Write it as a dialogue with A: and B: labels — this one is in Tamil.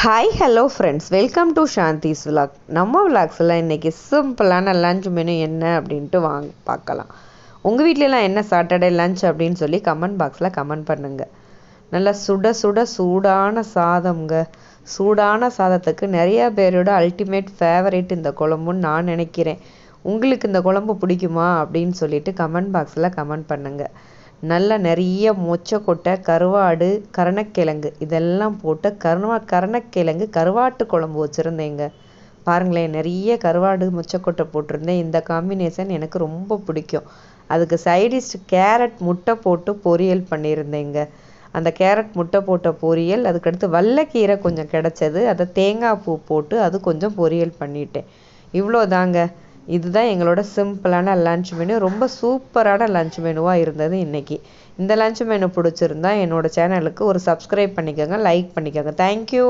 A: Hi hello friends welcome to Shanthi's vlog நம்ம விலாக்ஸில் இன்றைக்கி சிம்பிளான லஞ்ச் மெனு என்ன அப்படின்ட்டு வாங்க பார்க்கலாம். உங்கள் வீட்டிலலாம் என்ன சாட்டர்டே லஞ்ச் அப்படின்னு சொல்லி கமெண்ட் பாக்ஸில் கமெண்ட் பண்ணுங்கள் நல்லா சுட சுட சூடான சாதம்ங்க. சூடான சாதத்துக்கு நிறையா பேரோட அல்டிமேட் ஃபேவரேட் இந்த குழம்புன்னு நான் நினைக்கிறேன். உங்களுக்கு இந்த குழம்பு பிடிக்குமா அப்படின்னு சொல்லிட்டு கமெண்ட் பாக்ஸில் கமெண்ட் பண்ணுங்கள் நல்லா நிறைய மொச்சக்கொட்டை கருவாடு கருணக்கிழங்கு. இதெல்லாம் போட்டு கருவா கருணக்கிழங்கு கருவாட்டு குழம்பு வச்சுருந்தேங்க. பாருங்களேன் நிறைய கருவாடு மொச்சக்கொட்டை போட்டிருந்தேன். இந்த காம்பினேஷன் எனக்கு ரொம்ப பிடிக்கும். அதுக்கு சைடிஷ் கேரட் முட்டை போட்டு பொரியல் பண்ணியிருந்தேங்க. அந்த கேரட் முட்டை போட்ட பொரியல் அதுக்கடுத்து வல்லக்கீரை கொஞ்சம் கிடச்சது. அதை தேங்காய் பூ போட்டு அது கொஞ்சம் பொரியல் பண்ணிட்டேன். இவ்வளோ தாங்க இதுதான் எங்களோட சிம்பிளான லன்ச் மெனு ரொம்ப சூப்பரான லன்ச் மெனுவாக இருந்தது இன்றைக்கி இந்த லன்ச் மெனு பிடிச்சிருந்தா என்னோடய சேனலுக்கு ஒரு சப்ஸ்கிரைப் பண்ணிக்கோங்க லைக் பண்ணிக்கோங்க. தேங்க்யூ